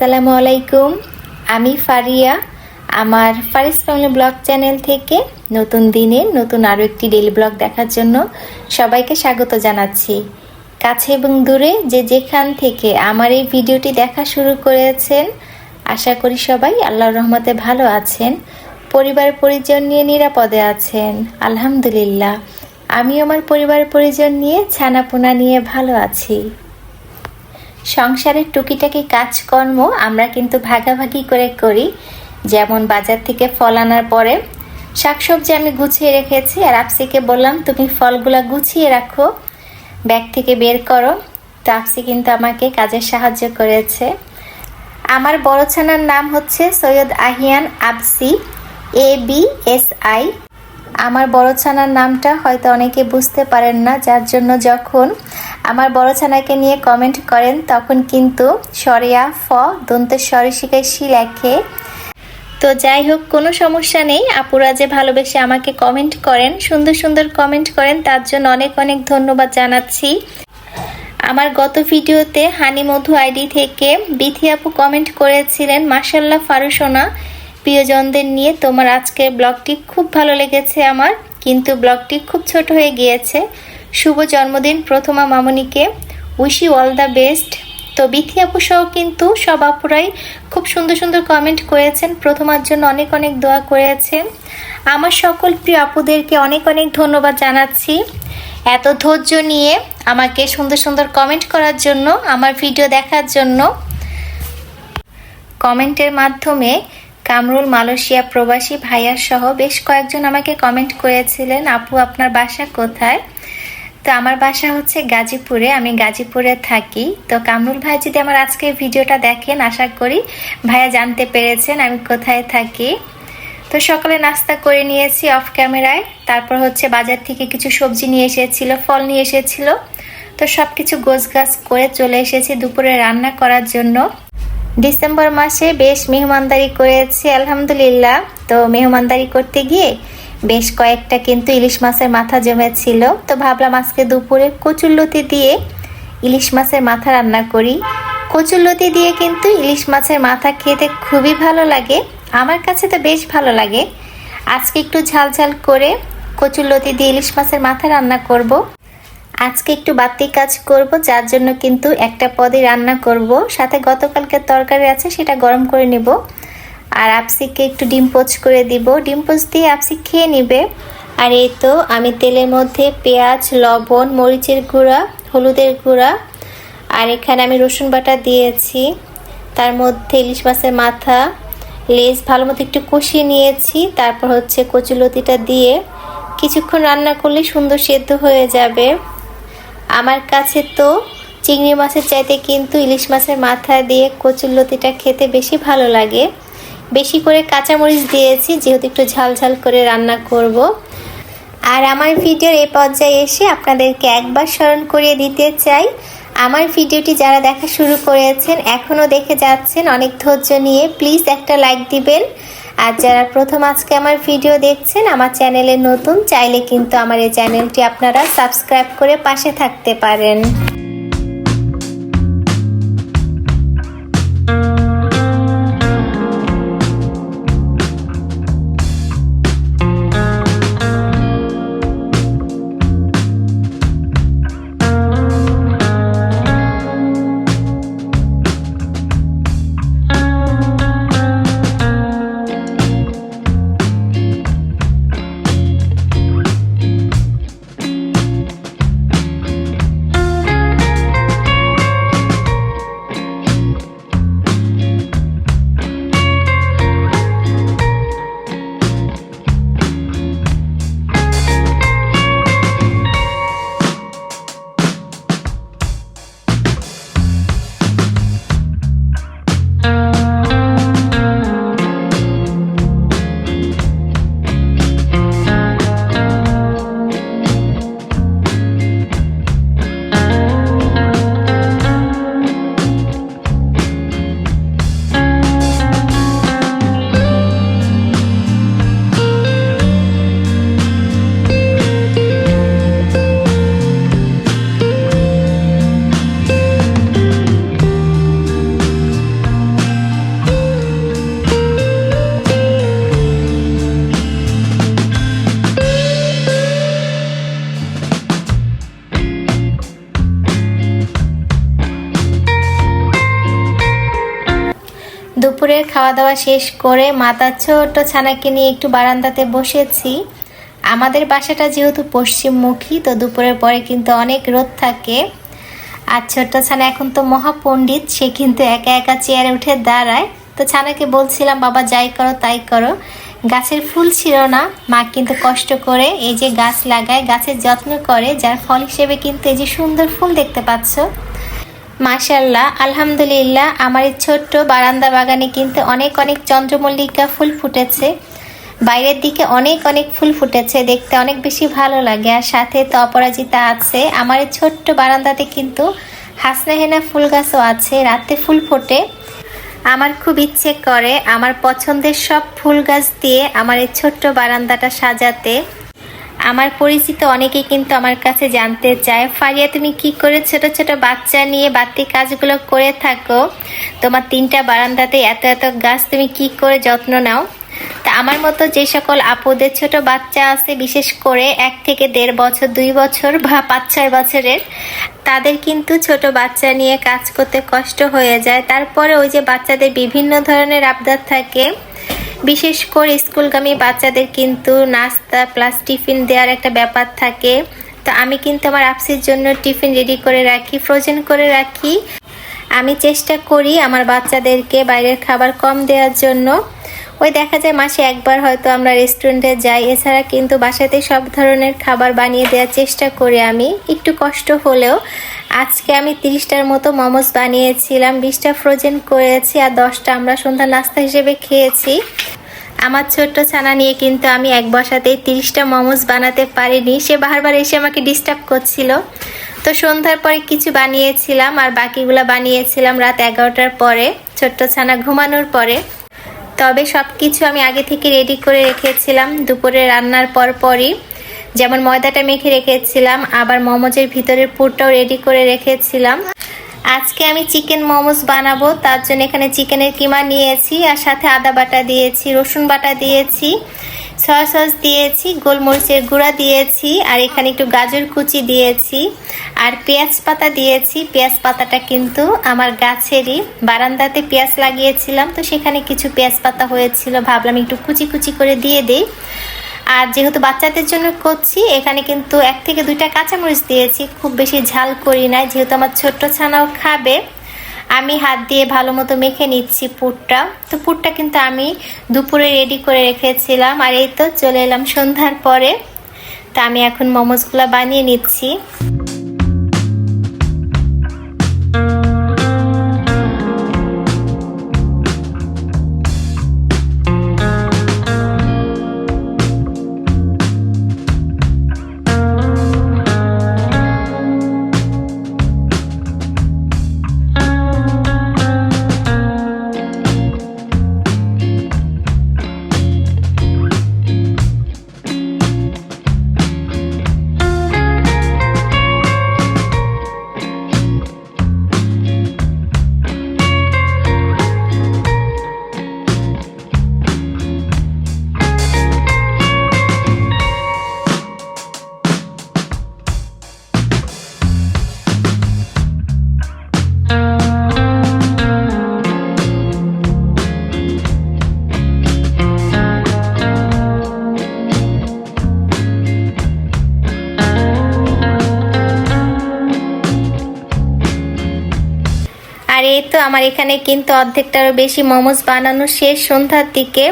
আসসালামু আলাইকুম। আমি ফারিয়া। আমার ফারিস ফ্যামিলি ব্লগ চ্যানেল থেকে নতুন দিনের নতুন আরও একটি ডেলি ব্লগ দেখার জন্য সবাইকে স্বাগত জানাচ্ছি। কাছে এবং দূরে যে যেখান থেকে আমার এই ভিডিওটি দেখা শুরু করেছেন, আশা করি সবাই আল্লাহর রহমতে ভালো আছেন, পরিবার পরিজন নিয়ে নিরাপদে আছেন, আলহামদুলিল্লাহ। আমি আমার পরিবার পরিজন নিয়ে ছানাপোনা নিয়ে ভালো আছি। সংসারের টুকিটাকি কাজকর্ম আমরা কিন্তু ভাগাভাগি করে করি, যেমন বাজার থেকে ফল আনার পরে। শাকসবজি আমি গুছিয়ে রেখেছি, আর আপসিকে বললাম, তুমি ফলগুলা গুছিয়ে রাখো, ব্যাগ থেকে বের করো। তো আপসি কিন্তু আমাকে কাজে সাহায্য করেছে। আমার বড় ছানার নাম হচ্ছে Syed Ahiyan Absi A B S I আমার বড় ছানার নামটা হয়তো অনেকে বুঝতে পারেন না, যার জন্য যখন আমার বড় ছানাকে নিয়ে কমেন্ট করেন, তখন কিন্তু সরিয়া ফ দন্তের স্বরে শি লেখে। তো যাই হোক, কোনো সমস্যা নেই। আপুরা যে ভালোবেসে আমাকে কমেন্ট করেন, সুন্দর সুন্দর কমেন্ট করেন, তার জন্য অনেক অনেক ধন্যবাদ জানাচ্ছি। আমার গত ভিডিওতে হানি মধু আইডি থেকে বিথি আপু কমেন্ট করেছিলেন মাসাল্লাহ ফারুসোনা। প্রিয়জনদের নিয়ে তোমার আজকের ব্লগটি খুব ভালো লেগেছে আমার, কিন্তু ব্লগটি খুব ছোট হয়ে গিয়েছে। শুভ জন্মদিন প্রথমা মামনিকে। উইশি অল দ্য বেস্ট তো বিথি আপু সহ কিন্তু সব আপুরাই খুব সুন্দর সুন্দর কমেন্ট করেছেন, প্রথমার জন্য অনেক অনেক দোয়া করেছেন। আমার সকল প্রিয় আপুদেরকে অনেক অনেক ধন্যবাদ জানাচ্ছি। এত ধৈর্য নিয়ে আমাকে সুন্দর সুন্দর কমেন্ট করার জন্য, আমার ভিডিও দেখার জন্য। কমেন্টের মাধ্যমে কামরুল মালয়েশিয়া প্রবাসী ভাইয়ার সহ বেশ কয়েকজন আমাকে কমেন্ট করেছিলেন, আপু, আপনার বাসা কোথায়? তো আমার বাসা হচ্ছে গাজীপুরে, আমি গাজীপুরে থাকি। তো কামরুল ভাই যদি আমার আজকে ভিডিওটা দেখেন, আশা করি ভাইয়া জানতে পেরেছেন আমি কোথায় থাকি। তো সকালে নাস্তা করে নিয়েছি অফ ক্যামেরায় তারপর হচ্ছে বাজার থেকে কিছু সবজি নিয়ে এসেছিল, ফল নিয়ে এসেছিল। তো সব কিছু গোছ গাছ করে চলে এসেছি দুপুরে রান্না করার জন্য। ডিসেম্বর মাসে বেশ মেহমানদারি করেছি, আলহামদুলিল্লাহ। তো মেহমানদারি করতে গিয়ে বেশ কয়েকটা কিন্তু ইলিশ মাছের মাথা জমেছিল। তো ভাবলাম আজকে দুপুরে কচুরলতি দিয়ে ইলিশ মাছের মাথা রান্না করি। কচুরলতি দিয়ে কিন্তু ইলিশ মাছের মাথা খেতে খুবই ভালো লাগে। আমার কাছে তো বেশ ভালো লাগে। আজকে একটু ঝাল ঝাল করে কচুরলতি দিয়ে ইলিশ মাছের মাথা রান্না করব। আজকে একটু বাড়তি কাজ করব, যার জন্য কিন্তু একটা পদে রান্না করব। সাথে গতকালকে তরকারি আছে, সেটা গরম করে নেব। আর আপসিকে একটু ডিম পোচ করে দিব। ডিম পোচ দিয়ে আপসি খেয়ে নেবে। আর এই তো আমি তেলের মধ্যে পেঁয়াজ, লবণ, মরিচের গুঁড়া, হলুদের গুঁড়া, আর এখানে আমি রসুন বাটা দিয়েছি। তার মধ্যে ইলিশ মাছের মাথা, লেজ ভালো মতো একটু কষিয়ে নিয়েছি। তারপর হচ্ছে কচুলতিটা দিয়ে কিছুক্ষণ রান্না করলে সুন্দর সেদ্ধ হয়ে যাবে। আমার কাছে তো চিংড়ি মাছের চাইতে কিন্তু ইলিশ মাছের মাথা দিয়ে কচুরলতিটা খেতে বেশি ভালো লাগে বেশি করে কাঁচামরিচ দিয়েছি, যেহেতু একটু ঝাল ঝাল করে রান্না করব। আর আমার ভিডিওর এই পর্যায়ে এসে আপনাদেরকে একবার স্মরণ করিয়ে দিতে চাই, আমার ভিডিওটি যারা দেখা শুরু করেছেন, এখনও দেখে যাচ্ছেন, অনেক ধৈর্য নিয়ে প্লিজ একটা লাইক দিবেন আর যারা প্রথম আজকে আমার ভিডিও দেখছেন, আমার চ্যানেলে নতুন, চাইলে কিন্তু আমার এই চ্যানেলটি আপনারা সাবস্ক্রাইব করে পাশে থাকতে পারেন। খাওয়া দাওয়া শেষ করে মাতা ছোট ছানাকে নিয়ে একটু বারান্দাতে বসেছি। আমাদের বাসাটা যেহেতু পশ্চিমমুখী, তো দুপুরের পরে কিন্তু অনেক রোদ থাকে। আর ছোট্ট ছানা এখন তো মহাপণ্ডিত, সে কিন্তু একা একা চেয়ারে উঠে দাঁড়ায়। তো ছানাকে বলছিলাম, বাবা, যাই করো, তাই করো। গাছের ফুল ছিল না, মা কিন্তু কষ্ট করে এই যে গাছ লাগায়, গাছের যত্ন করে, যার ফল হিসেবে কিন্তু এই যে সুন্দর ফুল দেখতে পাচ্ছ। মাশাল্লাহ আলহামদুলিল্লাহ, আমার এই ছোট্ট বারান্দা বাগানে কিন্তু অনেক অনেক চন্দ্রমল্লিকা ফুল ফুটেছে। বাইরের দিকে অনেক অনেক ফুল ফুটেছে, দেখতে অনেক বেশি ভালো লাগে। আর সাথে তো অপরাজিতা আছে। আমার এই ছোট্ট বারান্দাতে কিন্তু হাসনাহেনা ফুল গাছও আছে, রাতে ফুল ফোটে। আমার খুব ইচ্ছে করে আমার পছন্দের সব ফুল গাছ দিয়ে আমার এই ছোট্ট বারান্দাটা সাজাতে। আমার পরিচিত অনেকেই কিন্তু আমার কাছে জানতে চায়, ফারিয়া, তুমি কি করে ছোট ছোট বাচ্চা নিয়ে বাড়তি কাজগুলো করে থাকো? তোমার তিনটা বারান্দাতে এত এত গাছ, তুমি কি করে যত্ন নাও? তা আমার মতো যে সকল আপুদের ছোট বাচ্চা আছে, বিশেষ করে এক থেকে দেড় বছর, দুই বছর বা পাঁচ ছয় বছরের, তাদের কিন্তু ছোট বাচ্চা নিয়ে কাজ করতে কষ্ট হয়ে যায়। তারপরে ওই যে বাচ্চাদের বিভিন্ন ধরনের আবদার থাকে বিশেষ করে স্কুলগামী বাচ্চাদের কিন্তু নাস্তা প্লাস টিফিন দেওয়ার একটা ব্যাপার থাকে। তো আমি কিন্তু আমার আপসির জন্য টিফিন রেডি করে রাখি ফ্রোজেন করে রাখি। আমি চেষ্টা করি আমার বাচ্চাদেরকে বাইরের খাবার কম দেওয়ার জন্য। ওই দেখা যায় মাসে একবার হয়তো আমরা রেস্টুরেন্টে যাই। এছাড়া কিন্তু বাসাতে সব ধরনের খাবার বানিয়ে দেওয়ার চেষ্টা করি আমি। একটু কষ্ট হলেও আজকে আমি তিরিশটার মতো মোমোস বানিয়েছিলাম, বিশটা ফ্রোজেন করেছি আর দশটা আমরা সন্ধ্যা নাস্তা হিসেবে খেয়েছি। আমার ছোট্ট ছানা নিয়ে কিন্তু আমি এক বসাতেই তিরিশটা মোমোস বানাতে পারিনি। সে বারবার এসে আমাকে ডিস্টার্ব করছিল। তো সন্ধ্যার পরে কিছু বানিয়েছিলাম আর বাকিগুলো বানিয়েছিলাম রাত এগারোটার পরে। ছোট্ট ছানা ঘুমানোর পরে। তবে সব কিছু আমি আগে থেকে রেডি করে রেখেছিলাম। দুপুরে রান্নার পর পরই যেমন ময়দাটা মেখে রেখেছিলাম, আবার মোমোজের ভিতরের পুরটাও রেডি করে রেখেছিলাম। আজকে আমি চিকেন মোমোস বানাবো, তার জন্য এখানে চিকেনের কিমা নিয়েছি আর সাথে আদা বাটা দিয়েছি, রসুন বাটা দিয়েছি। সয়া সস দিয়েছি, গোলমরিচের গুঁড়া দিয়েছি, আর এখানে একটু গাজর কুচি দিয়েছি, আর পেঁয়াজ পাতা দিয়েছি। পেঁয়াজ পাতাটা কিন্তু আমার গাছেরই। বারান্দাতে পেঁয়াজ লাগিয়েছিলাম, তো সেখানে কিছু পেঁয়াজ পাতা হয়েছিল। ভাবলাম একটু কুচি কুচি করে দিয়ে দিই। আর যেহেতু বাচ্চাদের জন্য করছি, এখানে কিন্তু এক থেকে দুইটা কাঁচামরিচ দিয়েছি। খুব বেশি ঝাল করি নাই, যেহেতু আমার ছোট্ট ছানাও খাবে। আমি হাত দিয়ে ভালো মতো মেখে নিচ্ছি পুরটা। তো পুরটা কিন্তু আমি দুপুরে রেডি করে রেখেছিলাম। আর এই তো চলে এলাম সন্ধ্যার পরে। তা আমি এখন মোমোজগুলো বানিয়ে নিচ্ছি। আমার এখানে কিন্তু অর্ধেকটারও বেশি মোমোজ বানানো শেষ। সন্ধ্যার দিকে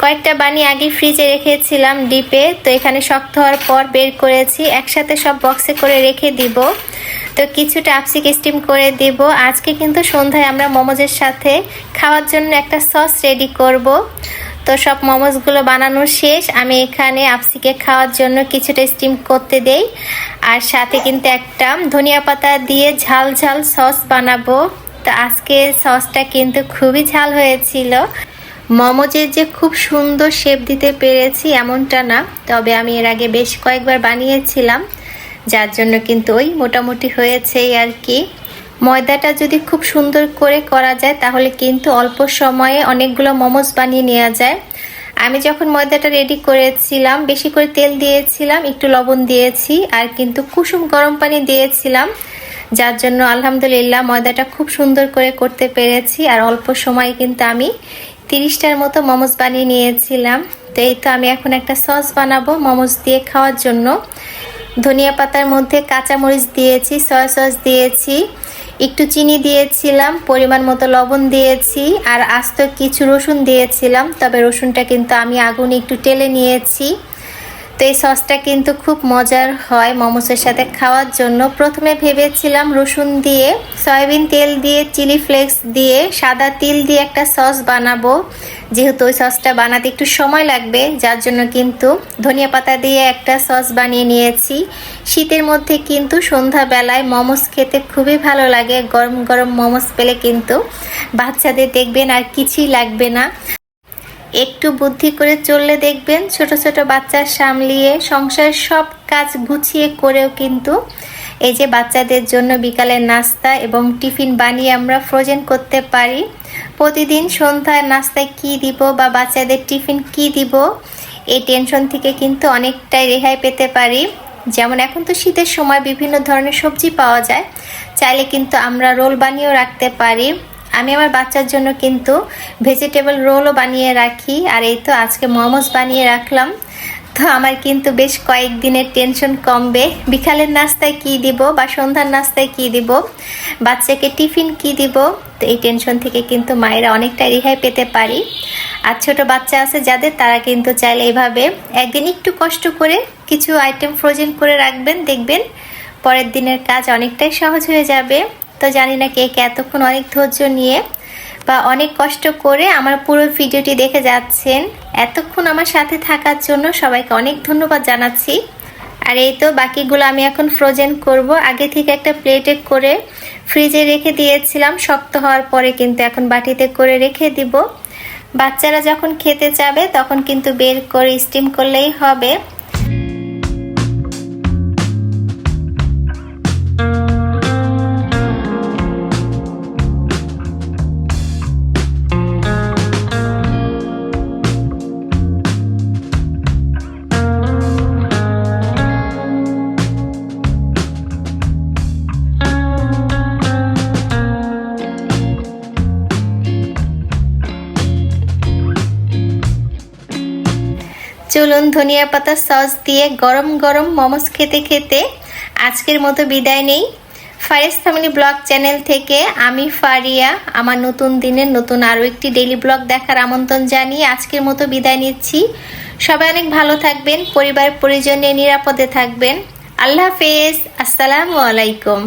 কয়েকটা বানিয়ে আগে ফ্রিজে রেখেছিলাম ডিপে, তো এখানে শক্ত হওয়ার পর বের করেছি। একসাথে সব বক্সে করে রেখে দিব। তো কিছুটা আপসিক স্টিম করে দিব। আজকে কিন্তু সন্ধ্যায় আমরা মোমোজের সাথে খাওয়ার জন্য একটা সস রেডি করব। তো সব মোমোজগুলো বানানো শেষ। আমি এখানে আপসিকে খাওয়ার জন্য কিছুটা স্টিম করতে দেই। আর সাথে কিন্তু একটা ধনিয়া পাতা দিয়ে ঝাল ঝাল সস বানাবো। তো আজকে সসটা কিন্তু খুবই ঝাল হয়েছিল। মোমোজের যে খুব সুন্দর শেপ দিতে পেরেছি এমনটা না, তবে আমি এর আগে বেশ কয়েকবার বানিয়েছিলাম, যার জন্য কিন্তু ওই মোটামুটি হয়েছে আর কি। ময়দাটা যদি খুব সুন্দর করে করা যায়, তাহলে কিন্তু অল্প সময়ে অনেকগুলো মোমোজ বানিয়ে নেওয়া যায়। আমি যখন ময়দাটা রেডি করেছিলাম, বেশি করে তেল দিয়েছিলাম, একটু লবণ দিয়েছি, আর কিন্তু কুসুম গরম পানি দিয়েছিলাম। যার জন্য আলহামদুলিল্লাহ ময়দাটা খুব সুন্দর করে করতে পেরেছি। আর অল্প সময়ে কিন্তু আমি তিরিশটার মতো মোমোজ বানিয়ে নিয়েছিলাম। তো এই তো আমি এখন একটা সস বানাবো মোমোজ দিয়ে খাওয়ার জন্য। ধনিয়া পাতার মধ্যে কাঁচামরিচ দিয়েছি, সয়া সস দিয়েছি, একটু চিনি দিয়েছিলাম, পরিমাণ মতো লবণ দিয়েছি, আর আস্ত কিছু রসুন দিয়েছিলাম। তবে রসুনটা কিন্তু আমি আগুনে একটু টেলে নিয়েছি। তো এই সসটা কিন্তু খুব মজার হয় মোমোসের সাথে খাওয়ার জন্য। প্রথমে ভেবেছিলাম রসুন দিয়ে, সয়াবিন তেল দিয়ে, চিলি ফ্লেক্স দিয়ে, সাদা তিল দিয়ে একটা সস বানাবো। যেহেতু ওই সসটা বানাতে একটু সময় লাগবে, যার জন্য কিন্তু ধনিয়া পাতা দিয়ে একটা সস বানিয়ে নিয়েছি। শীতের মধ্যে কিন্তু সন্ধ্যাবেলায় মোমোস খেতে খুবই ভালো লাগে। গরম গরম মোমোস পেলে কিন্তু বাচ্চাদের দেখবেন আর কিছুই লাগবে না। একটু বুদ্ধি করে চললে দেখবেন ছোট ছোট বাচ্চা সামলিয়ে সংসারের সব কাজ গুছিয়ে করেও কিন্তু এই যে বাচ্চাদের জন্য বিকালের নাস্তা এবং টিফিন বানিয়ে আমরা ফ্রোজেন করতে পারি। প্রতিদিন সন্ধ্যায় নাস্তায় কি দিব বা বাচ্চাদের টিফিন কি দিব, এই টেনশন থেকে কিন্তু অনেকটাই রেহাই পেতে পারি। যেমন এখন তো শীতের সময় বিভিন্ন ধরনের সবজি পাওয়া যায়, চাইলে কিন্তু আমরা রোল বানিয়েও রাখতে পারি। আমি আমার বাচ্চার জন্য কিন্তু ভেজিটেবল রোলও বানিয়ে রাখি, আর এই তো আজকে মোমোস বানিয়ে রাখলাম। তো আমার কিন্তু বেশ কয়েকদিনের টেনশন কমবে। বিকালের নাস্তায় কি দিব বা সন্ধ্যার নাস্তায় কি দিব? বাচ্চাকে টিফিন কি দিব? তো এই টেনশন থেকে কিন্তু মায়েরা অনেকটা রেহাই পেতে পারি। আর ছোট বাচ্চা আছে যাদের, তারা কিন্তু চাইলে এইভাবে একদিন একটু কষ্ট করে কিছু আইটেম ফ্রোজেন করে রাখবেন, দেখবেন পরের দিনের কাজ অনেকটাই সহজ হয়ে যাবে। তো জানি না কে কে এতক্ষণ অনেক ধৈর্য নিয়ে বা অনেক কষ্ট করে আমার পুরো ভিডিওটি দেখে যাচ্ছেন। এতক্ষণ আমার সাথে থাকার জন্য সবাইকে অনেক ধন্যবাদ জানাচ্ছি। আর এই তো বাকিগুলো আমি এখন ফ্রোজেন করব। আগে থেকে একটা প্লেটে করে ফ্রিজে রেখে দিয়েছিলাম। শক্ত হওয়ার পরে কিন্তু এখন বাটিতে করে রেখে দিব। বাচ্চারা যখন খেতে যাবে তখন কিন্তু বের করে স্টিম করলেই হবে। চলুন ধনিয়া পাতা সস দিয়ে গরম গরম মোমোস খেতে খেতে আজকের মতো বিদায় নেই। ফারেস ফ্যামিলি ব্লগ চ্যানেল থেকে আমি ফারিয়া, আমার নতুন দিনের নতুন আরও একটি ডেইলি ব্লগ দেখার আমন্ত্রণ জানিয়ে আজকের মতো বিদায় নিচ্ছি। সবাই অনেক ভালো থাকবেন পরিবার পরিজনে নিরাপদে থাকবেন। আল্লাহ হাফেজ, আসসালামু আলাইকুম।